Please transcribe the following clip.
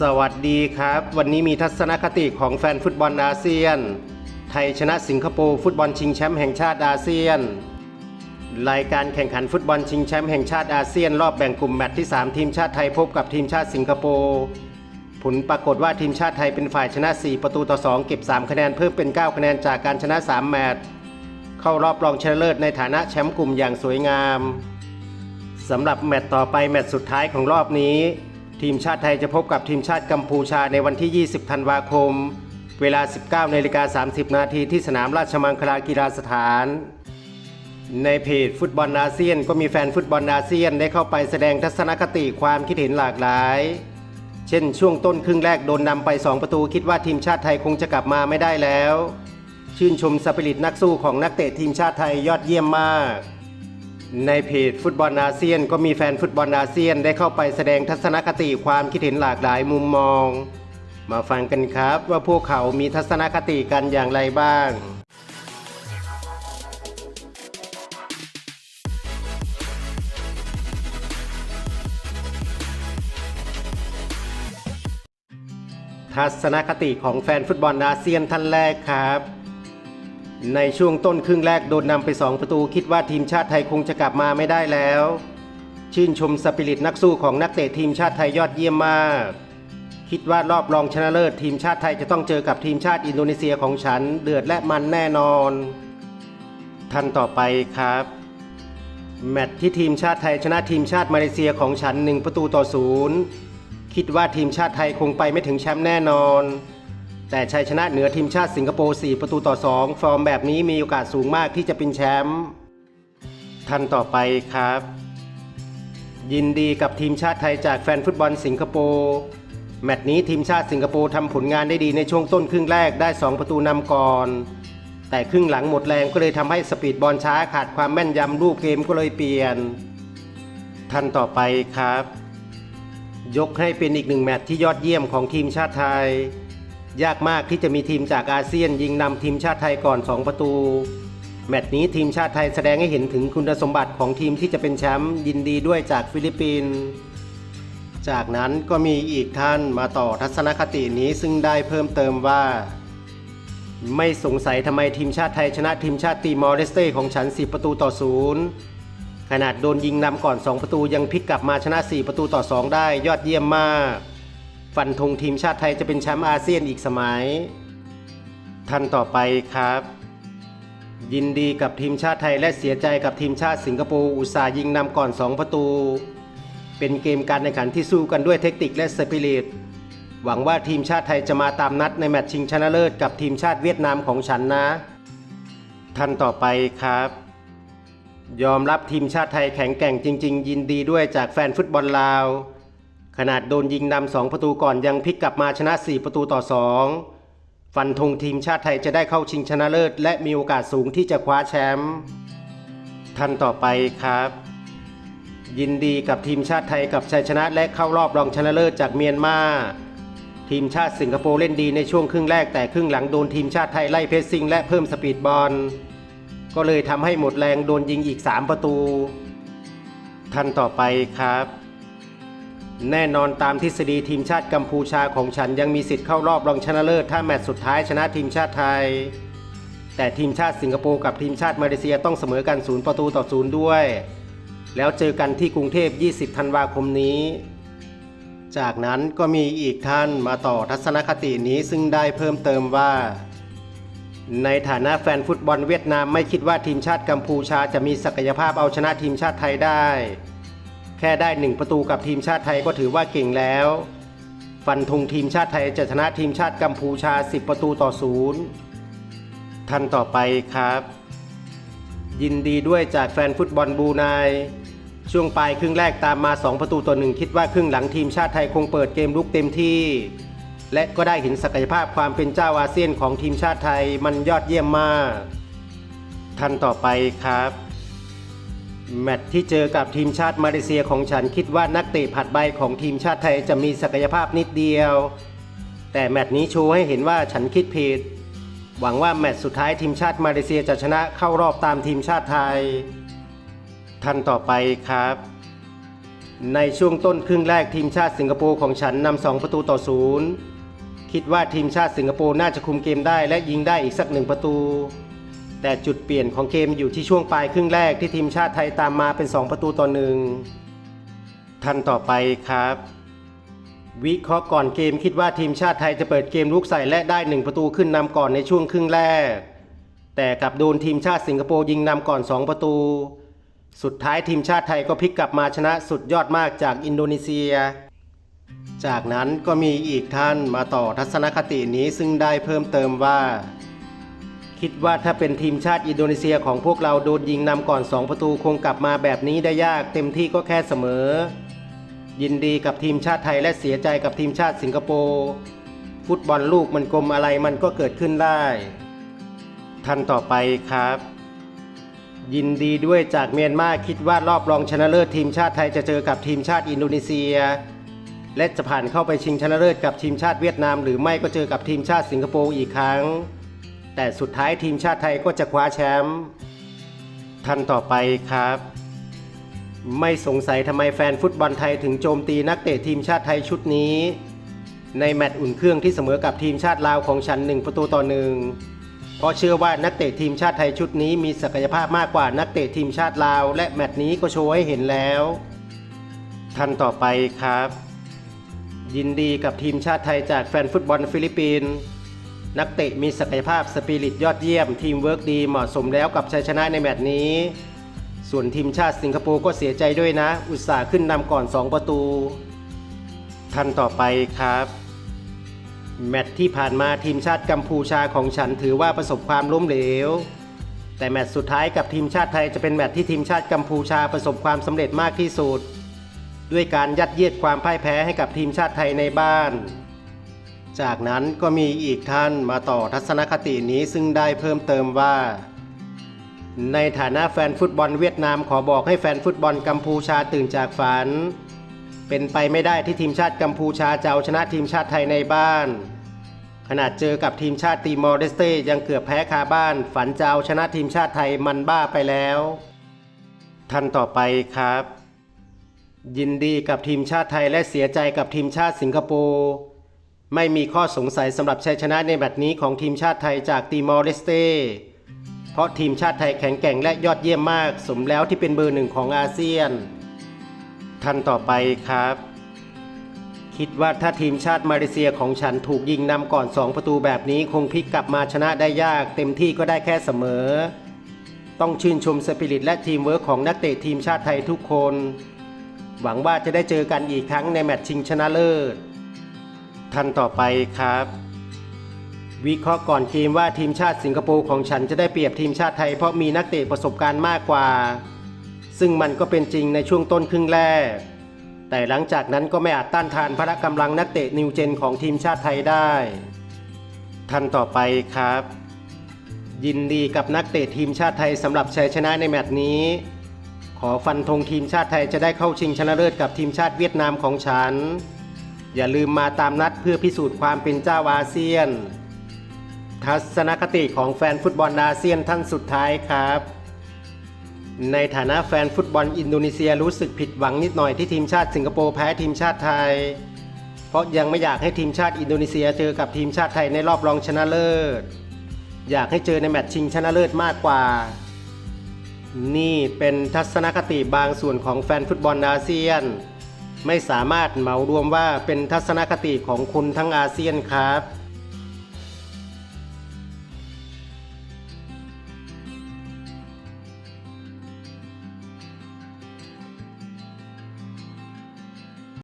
สวัสดีครับ วันนี้มีทัศนคติของแฟนฟุตบอลอาเซียน ไทยชนะสิงคโปร์ฟุตบอลชิงแชมป์แห่งชาติอาเซียน รายการแข่งขันฟุตบอลชิงแชมป์แห่งชาติอาเซียน รอบแบ่งกลุ่มแมตช์ที่ 3 ทีมชาติไทยพบกับทีมชาติสิงคโปร์ผลปรากฏว่าทีมชาติไทยเป็นฝ่ายชนะ 4 ประตูต่อ 2 เก็บ 3 คะแนนเพิ่มเป็น 9 คะแนนจากการชนะ 3 แมตช์เข้ารอบรองชนะเลิศในฐานะแชมป์กลุ่มอย่างสวยงามสำหรับแมตช์ต่อไปแมตช์สุดท้ายของรอบนี้ ทีมชาติไทยจะพบกับทีมชาติกัมพูชาในวันที่ 20 ธันวาคม เวลา 19นาฬิกา30 นาทีที่สนามราชมังคลากีฬาสถาน ในเพจฟุตบอลอาเซียน ก็มีแฟนฟุตบอลอาเซียนได้เข้าไปแสดงทัศนคติความคิดเห็นหลากหลาย เช่นช่วงต้นครึ่งแรกโดนนำไป 2 ประตูคิดว่าทีมชาติไทยคงจะกลับมาไม่ได้แล้ว ชื่นชมสปิริตนักสู้ของนักเตะทีมชาติไทยยอดเยี่ยมมาก ในเพจฟุตบอลอาเซียน ก็มีแฟนฟุตบอลอาเซียนได้เข้าไปแสดงทัศนคติความคิดเห็นหลากหลายมุมมอง มาฟังกันครับว่าพวกเขามีทัศนคติกันอย่างไรบ้างทัศนคติของแฟนฟุตบอลอาเซียนท่านแรกครับ ในช่วงต้นครึ่งแรกโดนนำไป 2 ประตูคิดว่าทีมชาติไทยคงจะกลับมาไม่ได้แล้ว ชื่นชมสปิริตนักสู้ของนักเตะทีมชาติไทยยอดเยี่ยมมาก คิดว่ารอบรองชนะเลิศทีมชาติไทยจะต้องเจอกับทีมชาติอินโดนีเซียของฉันเดือดและมันแน่นอน ท่านต่อไปครับ แมตช์ที่ทีมชาติไทยชนะทีมชาติมาเลเซียของฉันหนึ่งประตูต่อศูนย์คิดว่าทีมชาติไทยคงไปไม่ถึงแชมป์แน่นอน แต่ชัยชนะเหนือทีมชาติสิงคโปร์ 4 ประตูต่อ 2 ฟอร์มแบบนี้มีโอกาสสูงมากที่จะเป็นแชมป์ท่านต่อไปครับ ยินดีกับทีมชาติไทยจากแฟนฟุตบอลสิงคโปร์แมตช์นี้ทีมชาติสิงคโปร์ทำผลงานได้ดีในช่วงต้นครึ่งแรกได้ 2 ประตูนำก่อน แต่ครึ่งหลังหมดแรงก็เลยทำให้สปีดบอลช้าขาดความแม่นยำรูปเกมก็เลยเปลี่ยนท่านต่อไปครับ ยกให้เป็นอีกหนึ่งแมตช์ที่ยอดเยี่ยมของทีมชาติไทย ยากมากที่จะมีทีมจากอาเซียนยิงนำทีมชาติไทยก่อน 2 ประตู แมตช์นี้ทีมชาติไทยแสดงให้เห็นถึงคุณสมบัติของทีมที่จะเป็นแชมป์ยินดีด้วยจากฟิลิปปินส์จากนั้นก็มีอีกท่านมาต่อทัศนคตินี้ซึ่งได้เพิ่มเติมว่า ไม่สงสัยทำไมทีมชาติไทยชนะทีมชาติตีมอร์เลสเต้ของฉัน 10 ประตูต่อศูนย์ขนาดโดนยิงนำก่อน 2 ประตูยังพลิกกลับมาชนะ 4 ประตูต่อ 2 ได้ยอดเยี่ยมมาก ฟันธงทีมชาติไทยจะเป็นแชมป์อาเซียนอีกสมัย ท่านต่อไปครับ ยินดีกับทีมชาติไทยและเสียใจกับทีมชาติสิงคโปร์อุตส่าห์ยิงนำก่อน 2 ประตู เป็นเกมการแข่งขันที่สู้กันด้วยเทคนิคและสปิริตหวังว่าทีมชาติไทยจะมาตามนัดในแมตช์ชิงชนะเลิศกับทีมชาติเวียดนามของฉันนะ ท่านต่อไปครับ ยอมรับทีมชาติไทยแข็งแกร่งจริง ๆ ยินดีด้วยจากแฟนฟุตบอลลาว ขนาดโดนยิงนำสองประตูก่อนยังพลิกกลับมาชนะ 4 ประตูต่อ 2 ฟันธงทีมชาติไทยจะได้เข้าชิงชนะเลิศ และมีโอกาสสูงที่จะคว้าแชมป์ท่านต่อไปครับ ยินดีกับทีมชาติไทยกับชัยชนะและเข้ารอบรองชนะเลิศจากเมียนมา ทีมชาติสิงคโปร์เล่นดีในช่วงครึ่งแรกแต่ครึ่งหลังโดนทีมชาติไทยไล่เพสซิ่งและเพิ่มสปีดบอลก็เลยทำให้หมดแรงโดนยิงอีก 3 ประตูท่านต่อไปครับ แน่นอนตามทฤษฎีทีมชาติกัมพูชาของฉันยังมีสิทธิ์เข้ารอบรองชนะเลิศถ้าแมตช์สุดท้ายชนะทีมชาติไทย แต่ทีมชาติสิงคโปร์กับทีมชาติมาเลเซียต้องเสมอกันศูนย์ประตูต่อศูนย์ด้วย แล้วเจอกันที่กรุงเทพ 20 ธันวาคมนี้ จากนั้นก็มีอีกท่านมาต่อทัศนคตินี้ซึ่งได้เพิ่มเติมว่า ในฐานะแฟนฟุตบอลเวียดนามไม่คิดว่าทีมชาติกัมพูชาจะมีศักยภาพเอาชนะทีมชาติไทยได้ ค่ได้หนึ่งประตูกับทีมชาติไทยก็ถือว่าเก่งแล้ว ฟันธงทีมชาติไทยจะชนะทีมชาติกัมพูชา 10 ประตูต่อศูนย์ท่านต่อไปครับ ยินดีด้วยจากแฟนฟุตบอลบูไนช่วงปลายครึ่งแรกตามมา 2 ประตูต่อหนึ่งคิดว่าครึ่งหลังทีมชาติไทยคงเปิดเกมลุกเต็มที่ และก็ได้เห็นศักยภาพความเป็นเจ้าอาเซียนของทีมชาติไทยมันยอดเยี่ยมมาก ท่านต่อไปครับ แมตช์ที่เจอกับทีมชาติมาเลเซียของฉันคิดว่านักเตะผัดใบของทีมชาติไทยจะมีศักยภาพนิดเดียว แต่แมตช์นี้โชว์ให้เห็นว่าฉันคิดผิด หวังว่าแมตช์สุดท้ายทีมชาติมาเลเซียจะชนะเข้ารอบตามทีมชาติไทย ท่านต่อไปครับ ในช่วงต้นครึ่งแรกทีมชาติสิงคโปร์ของฉันนำสองประตูต่อศูนย์คิดว่าทีมชาติสิงคโปร์น่าจะคุมเกมได้และยิงได้อีกสักหนึ่งประตู แต่จุดเปลี่ยนของเกมอยู่ที่ช่วงปลายครึ่งแรกที่ทีมชาติไทยตามมาเป็น 2 ประตูต่อหนึ่งท่านต่อไปครับ วิเคราะห์ก่อนเกมคิดว่าทีมชาติไทยจะเปิดเกมลุกใส่และได้หนึ่งประตูขึ้นนำก่อนในช่วงครึ่งแรก แต่กลับโดนทีมชาติสิงคโปร์ยิงนำก่อน 2 ประตู สุดท้ายทีมชาติไทยก็พลิกกลับมาชนะสุดยอดมากจากอินโดนีเซีย จากนั้นก็มีอีกท่านมาต่อทัศนคตินี้ซึ่งได้เพิ่มเติมว่า คิดว่าถ้าเป็นทีมชาติอินโดนีเซียของพวกเราโดนยิงนำก่อน 2 ประตูคงกลับมาแบบนี้ได้ยากเต็มที่ก็แค่เสมอ ยินดีกับทีมชาติไทยและเสียใจกับทีมชาติสิงคโปร์ฟุตบอลลูกมันกลมอะไรมันก็เกิดขึ้นได้ท่านต่อไปครับ ยินดีด้วยจากเมียนมาคิดว่ารอบรองชนะเลิศทีมชาติไทยจะเจอกับทีมชาติอินโดนีเซีย และจะผ่านเข้าไปชิงชนะเลิศกับทีมชาติเวียดนาม หรือไม่ก็เจอกับทีมชาติสิงคโปร์อีกครั้ง แต่สุดท้ายทีมชาติไทยก็จะคว้าแชมป์ท่านต่อไปครับ ไม่สงสัยทำไมแฟนฟุตบอลไทยถึงโจมตีนักเตะทีมชาติไทยชุดนี้ ในแมตช์อุ่นเครื่องที่เสมอกับทีมชาติลาวของฉันหนึ่งประตูต่อหนึ่งเพราะเชื่อว่านักเตะทีมชาติไทยชุดนี้มีศักยภาพมากกว่านักเตะทีมชาติลาว และแมตช์นี้ก็โชว์ให้เห็นแล้วท่านต่อไปครับ ยินดีกับทีมชาติไทยจากแฟนฟุตบอลฟิลิปปินส์ นักเตะมีศักยภาพสปิริตยอดเยี่ยม ทีมเวิร์กดีเหมาะสมแล้วกับชัยชนะในแมตช์นี้ ส่วนทีมชาติสิงคโปร์ก็เสียใจด้วยนะ อุตส่าห์ขึ้นนำก่อน 2 ประตู ท่านต่อไปครับ แมตช์ที่ผ่านมาทีมชาติกัมพูชาของฉันถือว่าประสบความล้มเหลว แต่แมตช์สุดท้ายกับทีมชาติไทยจะเป็นแมตช์ที่ทีมชาติกัมพูชาประสบความสำเร็จมากที่สุด ด้วยการยัดเยียดความพ่ายแพ้ให้กับทีมชาติไทยในบ้าน จากนั้นก็มีอีกท่านมาต่อทัศนคตินี้ซึ่งได้เพิ่มเติมว่า ในฐานะแฟนฟุตบอลเวียดนามขอบอกให้แฟนฟุตบอลกัมพูชาตื่นจากฝัน เป็นไปไม่ได้ที่ทีมชาติกัมพูชาจะเอาชนะทีมชาติไทยในบ้าน ขนาดเจอกับทีมชาติตีมอร์เดสเต้ยังเกือบแพ้คาบ้าน ฝันจะเอาชนะทีมชาติไทยมันบ้าไปแล้ว ท่านต่อไปครับ ยินดีกับทีมชาติไทยและเสียใจกับทีมชาติสิงคโปร์ ไม่มีข้อสงสัยสำหรับชัยชนะในแมตช์นี้ของทีมชาติไทยจากตีมอร์เลสเตเพราะทีมชาติไทยแข็งแกร่งและยอดเยี่ยมมาก สมแล้วที่เป็นเบอร์หนึ่งของอาเซียน ท่านต่อไปครับ คิดว่าถ้าทีมชาติมาเลเซียของฉันถูกยิงนำก่อน 2 ประตูแบบนี้คงพลิกกลับมาชนะได้ยาก เต็มที่ก็ได้แค่เสมอ ต้องชื่นชมสปิริตและทีมเวิร์คของนักเตะทีมชาติไทยทุกคน หวังว่าจะได้เจอกันอีกครั้งในแมตช์ชิงชนะเลิศ ท่านต่อไปครับ วิเคราะห์ก่อนเกมว่าทีมชาติสิงคโปร์ของฉันจะได้เปรียบทีมชาติไทยเพราะมีนักเตะประสบการณ์มากกว่า ซึ่งมันก็เป็นจริงในช่วงต้นครึ่งแรก แต่หลังจากนั้นก็ไม่อาจต้านทานพละกำลังนักเตะนิวเจนของทีมชาติไทยได้ ท่านต่อไปครับ ยินดีกับนักเตะทีมชาติไทยสำหรับชัยชนะในแมตช์นี้ขอฟันธงทีมชาติไทยจะได้เข้าชิงชนะเลิศกับทีมชาติเวียดนามของฉัน อย่าลืมมาตามนัดเพื่อพิสูจน์ความเป็นเจ้าอาเซียน ทัศนคติของแฟนฟุตบอลอาเซียนท่านสุดท้ายครับ ในฐานะแฟนฟุตบอลอินโดนีเซียรู้สึกผิดหวังนิดหน่อยที่ทีมชาติสิงคโปร์แพ้ทีมชาติไทย เพราะยังไม่อยากให้ทีมชาติอินโดนีเซียเจอกับทีมชาติไทยในรอบรองชนะเลิศ อยากให้เจอในแมตช์ชิงชนะเลิศมากกว่านี่เป็นทัศนคติบางส่วนของแฟนฟุตบอลอาเซียน ไม่สามารถเหมารวมว่าเป็นทัศนคติของคนทั้งอาเซียนครับ